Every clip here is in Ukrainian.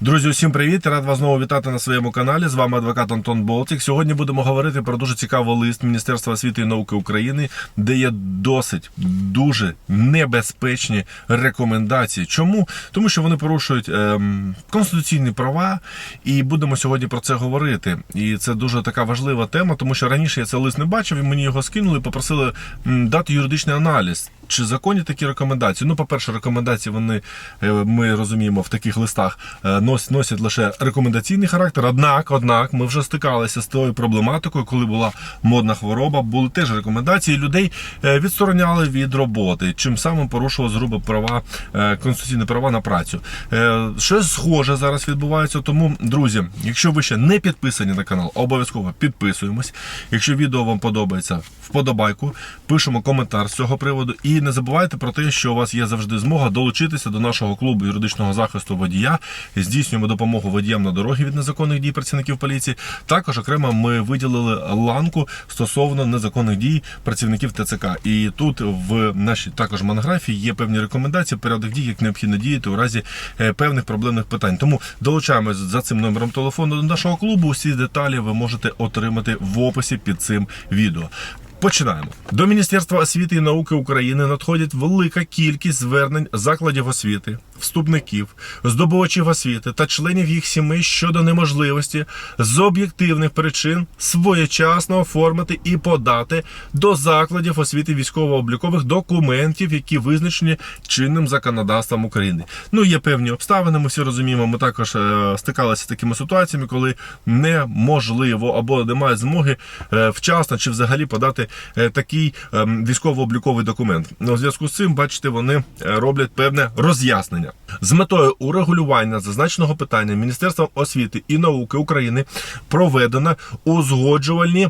Друзі, усім привіт! Рад вас знову вітати на своєму каналі. З вами адвокат Антон Болтік. Сьогодні будемо говорити про дуже цікавий лист Міністерства освіти і науки України, де є досить дуже небезпечні рекомендації. Чому? Тому що вони порушують ем, конституційні права, і будемо сьогодні про це говорити. І це дуже така важлива тема, тому що раніше я цей лист не бачив, і мені його скинули, попросили дати юридичний аналіз. Чи законні такі рекомендації? Ну, по-перше, рекомендації вони е, ми розуміємо в таких листах е, носять лише рекомендаційний характер. Однак, однак, ми вже стикалися з тою проблематикою, коли була модна хвороба, були теж рекомендації. Людей е, відстороняли від роботи, чим самим порушували згруби права конституційні права на працю. Щось схоже зараз відбувається. Тому, друзі, якщо ви ще не підписані на канал, обов'язково підписуємось. Якщо відео вам подобається, вподобайку, пишемо коментар з цього приводу. І не забувайте про те, що у вас є завжди змога долучитися до нашого клубу юридичного захисту водія. Здійснюємо допомогу водіям на дорогі від незаконних дій працівників поліції. Також окремо ми виділили ланку стосовно незаконних дій працівників ТЦК. І тут в нашій також монографії є певні рекомендації, порядок дій, як необхідно діяти у разі е, певних проблемних питань. Тому долучаємось за цим номером телефону до нашого клубу. Усі деталі ви можете отримати в описі під цим відео. Починаємо. До Міністерства освіти і науки України надходять велика кількість звернень закладів освіти, вступників, здобувачів освіти та членів їх сімей щодо неможливості з об'єктивних причин своєчасно оформити і подати до закладів освіти військово-облікових документів, які визначені чинним законодавством України. Ну є певні обставини. Ми всі розуміємо. Ми також е, стикалися з такими ситуаціями, коли неможливо або немає змоги е, вчасно чи взагалі подати такий ем, військово-обліковий документ. Ну, У зв'язку з цим, бачите, вони е, роблять певне роз'яснення з метою урегулювання зазначеного питання Міністерством освіти і науки України проведено узгоджувальні.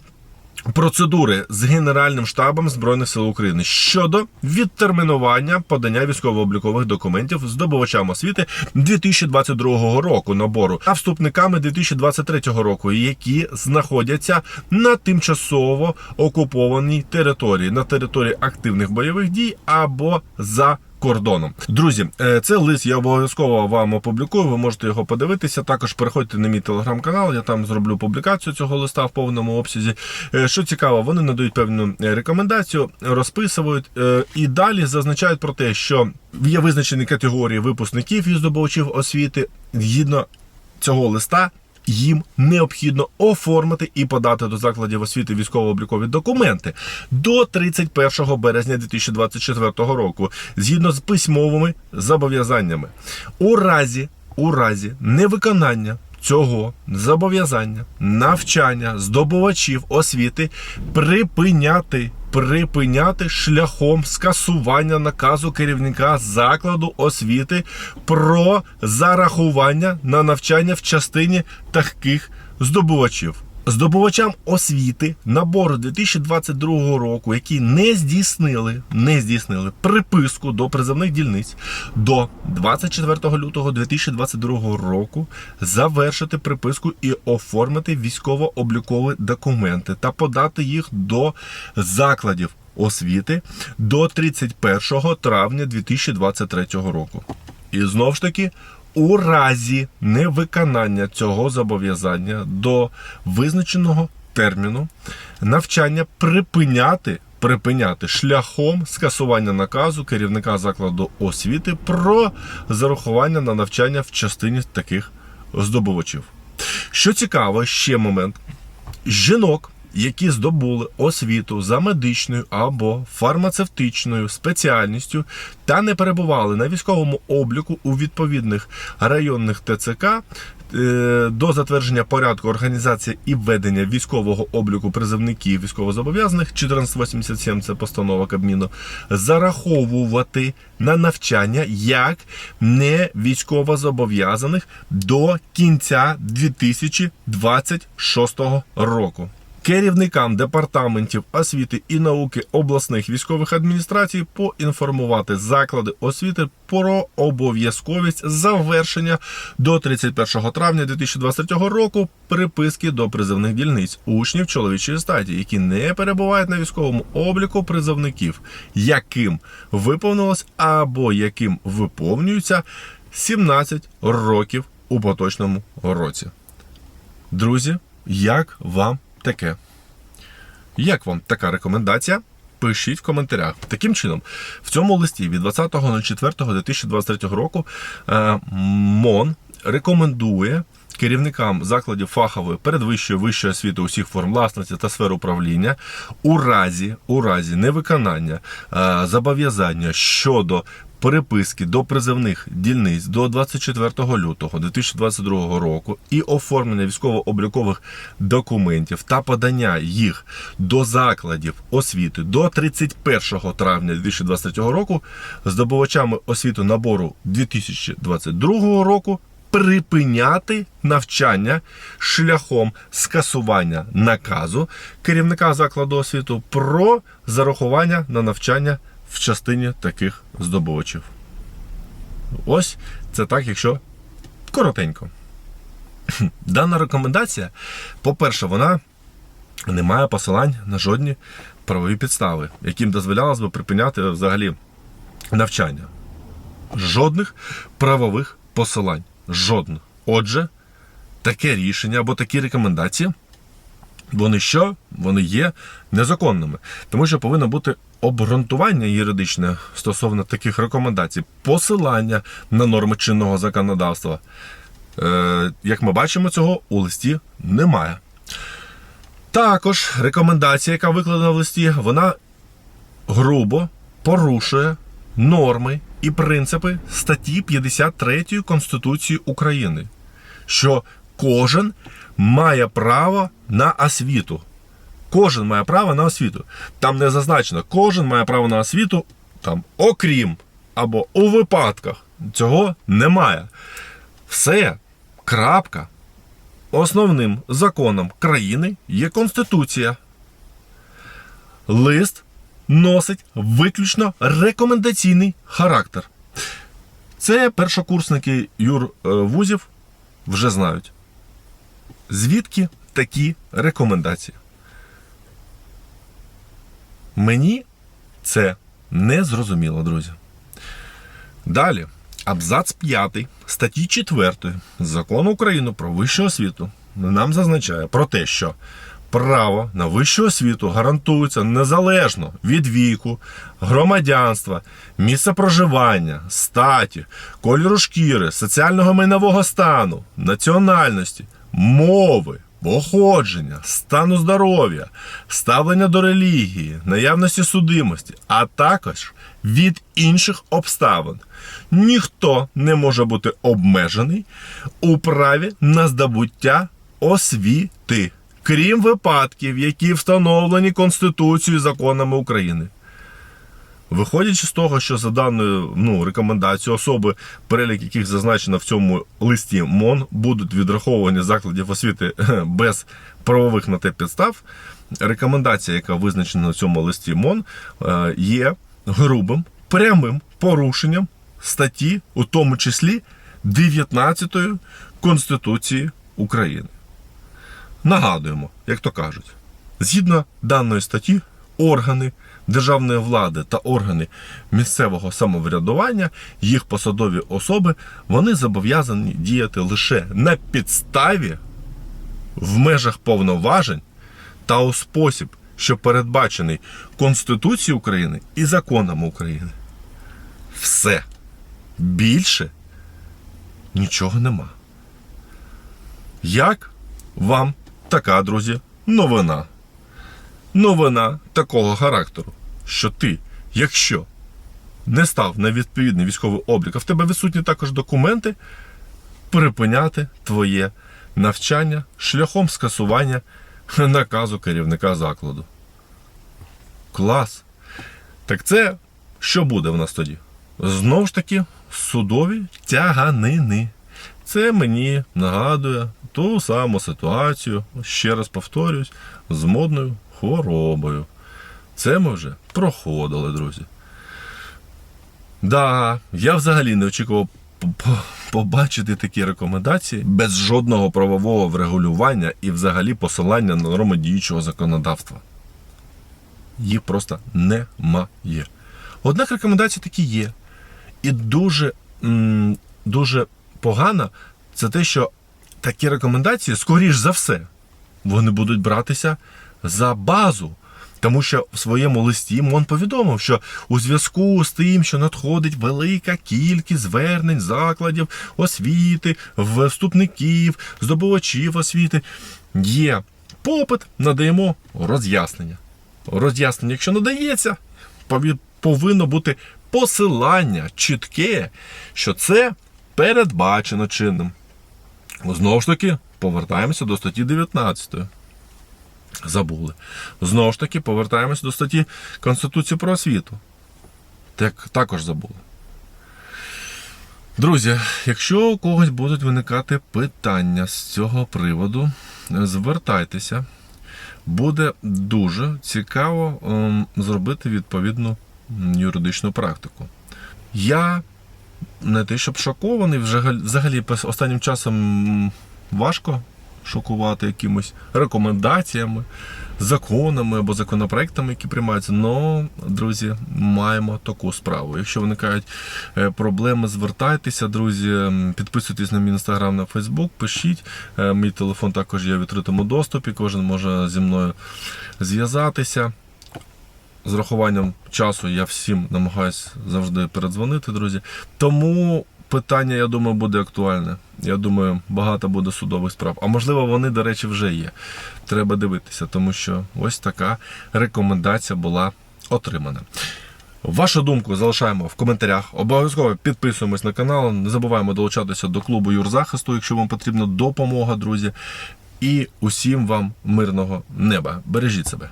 Процедури з Генеральним штабом Збройних сил України щодо відтермінування подання військово-облікових документів здобувачам освіти 2022 року набору а вступниками 2023 року, які знаходяться на тимчасово окупованій території на території активних бойових дій або за кордоном. Друзі, е, це лист я обов'язково вам опублікую. Ви можете його подивитися. Також переходьте на мій телеграм-канал. Я там зроблю публікацію цього листа в повному обсязі. Е, Що цікаво, вони надають певну е, рекомендацію, розписують і далі зазначають про те, що є визначені категорії випускників і здобувачів освіти згідно цього листа. Їм необхідно оформити і подати до закладів освіти військово-облікові документи до 31 березня 2024 року, згідно з письмовими зобов'язаннями. У разі, у разі невиконання цього зобов'язання навчання здобувачів освіти припиняти. Припиняти шляхом скасування наказу керівника закладу освіти про зарахування на навчання в частині таких здобувачів. Здобувачам освіти набору 2022 року, які не здійснили, не здійснили приписку до призовних дільниць до 24 лютого 2022 року, завершити приписку і оформити військово-облікові документи та подати їх до закладів освіти до 31 травня 2023 року. І знову ж таки. У разі невиконання цього зобов'язання до визначеного терміну навчання припиняти припиняти шляхом скасування наказу керівника закладу освіти про зарахування на навчання в частині таких здобувачів. Що цікаво, ще момент жінок, які здобули освіту за медичною або фармацевтичною спеціальністю та не перебували на військовому обліку у відповідних районних ТЦК. е, До затвердження порядку організації і ведення військового обліку призовників військовозобов'язаних 1487 це постанова Кабміну зараховувати на навчання як не військовозобов'язаних до кінця 2026 року. Керівникам департаментів освіти і науки обласних військових адміністрацій поінформувати заклади освіти про обов'язковість завершення до 31 травня 2023 року приписки до призовних дільниць учнів чоловічої статі, які не перебувають на військовому обліку призовників, яким виповнилось або яким виповнюється 17 років у поточному році. Друзі, як вам таке? Як вам така рекомендація? Пишіть в коментарях. Таким чином, в цьому листі від 20.04.2023 року е, МОН рекомендує керівникам закладів фахової передвищої вищої освіти усіх форм власності та сфер управління у разі, у разі невиконання е, зобов'язання щодо переписки до призовних дільниць до 24 лютого 2022 року і оформлення військово-облікових документів та подання їх до закладів освіти до 31 травня 2023 року здобувачами освіти набору 2022 року припиняти навчання шляхом скасування наказу керівника закладу освіту про зарахування на навчання в частині таких здобувачів. Ось це так, якщо коротенько. Дана рекомендація, по-перше, вона не має посилань на жодні правові підстави, яким дозволялось би припиняти взагалі навчання. Жодних правових посилань. Жодних. Отже, таке рішення або такі рекомендації, вони що? Вони є незаконними. Тому що повинно бути обґрунтування юридичне стосовно таких рекомендацій, посилання на норми чинного законодавства. Е, як ми бачимо, цього у листі немає. Також рекомендація, яка викладена в листі, вона грубо порушує норми і принципи статті 53 Конституції України, що кожен має право на освіту. Кожен має право на освіту. Там не зазначено, кожен має право на освіту, там, окрім або у випадках. Цього немає. Все. Крапка. Основним законом країни є Конституція. Лист носить виключно рекомендаційний характер. Це першокурсники юр е, вузів вже знають. Звідки такі рекомендації? Мені це не зрозуміло, друзі. Далі, абзац 5 статті 4 закону України про вищу освіту нам зазначає про те, що право на вищу освіту гарантується незалежно від віку, громадянства, місця проживання, статі, кольору шкіри, соціального майнового стану, національності, мови, походження, стану здоров'я, ставлення до релігії, наявності судимості, а також від інших обставин. Ніхто не може бути обмежений у праві на здобуття освіти, крім випадків, які встановлені Конституцією і законами України. Виходячи з того, що за даною ну, рекомендацією особи, перелік яких зазначено в цьому листі МОН, будуть відраховані закладів освіти без правових на те підстав. Рекомендація, яка визначена в цьому листі МОН, е, є грубим прямим порушенням статті, у тому числі 19 Конституції України. Нагадуємо, як то кажуть, згідно даної статті, органи державної влади та органи місцевого самоврядування, їх посадові особи, вони зобов'язані діяти лише на підставі в межах повноважень та у спосіб, що передбачений Конституцією України і законами України. Все. Більше нічого нема. Як вам така, друзі, новина? Новина такого характеру, що ти, якщо не став на відповідний військовий облік, а в тебе відсутні також документи, припиняти твоє навчання шляхом скасування наказу керівника закладу. Клас. Так це що буде в нас тоді? Знову ж таки, судові тяганини. Це мені нагадує ту саму ситуацію, ще раз повторюсь, з модною хворобою. Це ми вже проходили, друзі. Да, я взагалі не очікував по- по- побачити такі рекомендації без жодного правового врегулювання і взагалі посилання на норми діючого законодавства. Їх просто немає. Однак рекомендації такі є. І дуже, дуже погано це те, що такі рекомендації, скоріш за все, вони будуть братися за базу. Тому що в своєму листі МОН повідомив, що у зв'язку з тим, що надходить велика кількість звернень закладів освіти, вступників, здобувачів освіти, є попит, надаємо роз'яснення. Роз'яснення, якщо надається, повинно бути посилання чітке, що це передбачено чинним. Знову ж таки, повертаємося до статті 19. Забули. Знову ж таки, повертаємося до статті Конституції про освіту. Так, також забули. Друзі, якщо у когось будуть виникати питання з цього приводу, звертайтеся. Буде дуже цікаво ем, зробити відповідну юридичну практику. Я не те, щоб шокований, взагалі останнім часом важко шокувати якимось рекомендаціями, законами або законопроектами, які приймаються. Но, друзі, маємо таку справу. Якщо виникають е, проблеми, звертайтеся, друзі, підписуйтесь на мій інстаграм, на Фейсбук, пишіть. Е, Мій телефон також є в відкритому доступі. Кожен може зі мною зв'язатися. З рахуванням часу я всім намагаюся завжди передзвонити, друзі. Тому питання, я думаю, буде актуальне. Я думаю, багато буде судових справ. А можливо, вони, до речі, вже є. Треба дивитися, тому що ось така рекомендація була отримана. Вашу думку залишаємо в коментарях. Обов'язково підписуємось на канал. Не забуваємо долучатися до клубу юрзахисту, якщо вам потрібна допомога, друзі. І усім вам мирного неба. Бережіть себе.